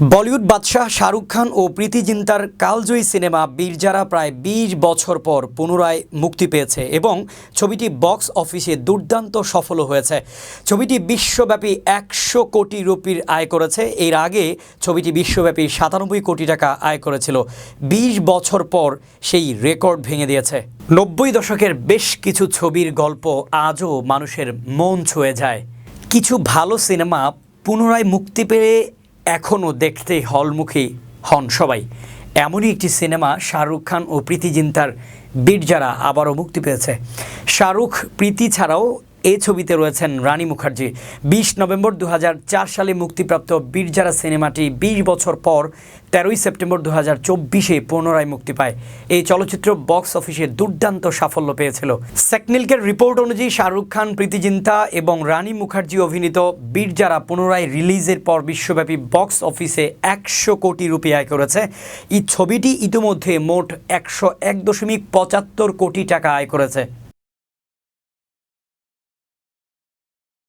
বলিউড বাদশাহ শাহরুখ খান ও প্রীতি জিন্তার কালজয়ী সিনেমা বীরজারা প্রায় বিশ বছর পর পুনরায় মুক্তি পেয়েছে এবং ছবিটি বক্স অফিসে দুর্দান্ত সফল হয়েছে। ছবিটি বিশ্বব্যাপী একশো কোটি রুপির আয় করেছে। এর আগে ছবিটি বিশ্বব্যাপী সাতানব্বই কোটি টাকা আয় করেছিল। বিশ বছর পর সেই রেকর্ড ভেঙে দিয়েছে। নব্বই দশকের বেশ কিছু ছবির গল্প আজও মানুষের মন ছুঁয়ে যায়। কিছু ভালো সিনেমা পুনরায় মুক্তি পেয়ে এখনও দেখতে হলমুখী হন সবাই। এমনই একটি সিনেমা শাহরুখ খান ও প্রীতি জিন্তার বীরজারা আবারও মুক্তি পেয়েছে। শাহরুখ, প্রীতি ছাড়াও এই ছবিতে রয়েছেন রানী মুখার্জি। বিশ নভেম্বর দু হাজার চার সালে মুক্তিপ্রাপ্ত বীরজারা সিনেমাটি বিশ বছর পর তেরোই সেপ্টেম্বর দু হাজার চব্বিশে পুনরায় মুক্তি পায়। এই চলচ্চিত্র বক্স অফিসে দুর্দান্ত সাফল্য পেয়েছিল। সেকনিলকের রিপোর্ট অনুযায়ী শাহরুখ খান, প্রীতি জিন্তা এবং রানী মুখার্জি অভিনীত বীরজারা পুনরায় রিলিজের পর বিশ্বব্যাপী বক্স অফিসে একশো কোটি রুপি আয় করেছে। এই ছবিটি ইতিমধ্যে মোট একশো এক দশমিক পঁচাত্তর কোটি টাকা আয় করেছে।